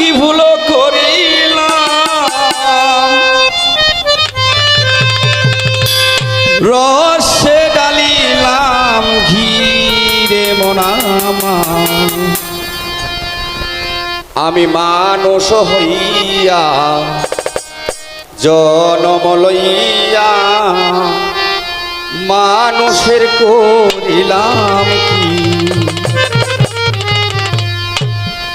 কি ভুল করিলাম? রসে ডালিলাম ঘিরে মনামা আমি মানুষ হইয়া, জনম লইয়া, মানুষের করিলাম কি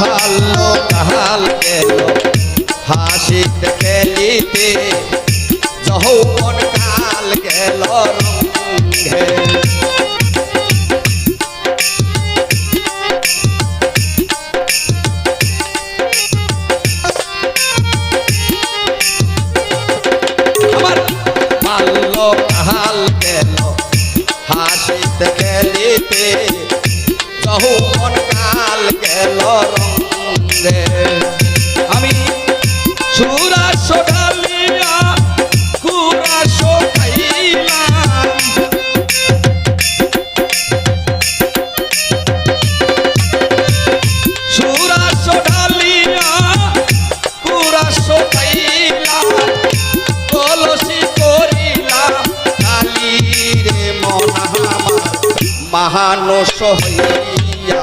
বাহাল্লো কাহাল গেল হাসিতে খেলিতে যৌবন কাল গেল রঙ্গে আমার হাসিতে যৌবন কাল গেল রঙ্গে আমি সুরাস ঢালিয়া কুরাস খাইলাম সুরাস ঢালিয়া কুরাস খাইলাম কলসি করিলাম কালী মন আমার মহানস হইয়া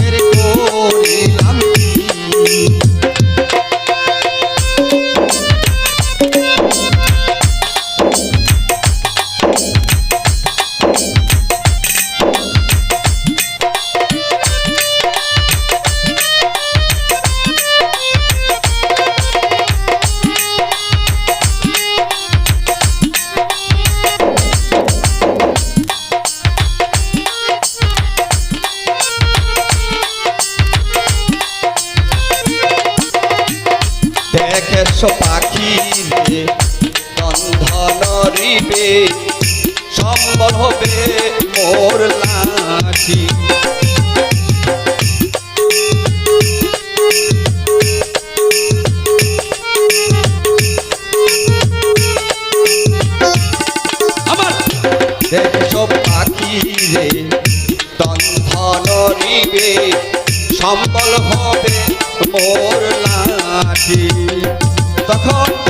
পাখি রে বন্ধন রিবে সম্বল হবে মোর লাঠি। দেখেছ পাখি রে তন্ধন রিবে সম্বল হবে মোর লাঠি। তখন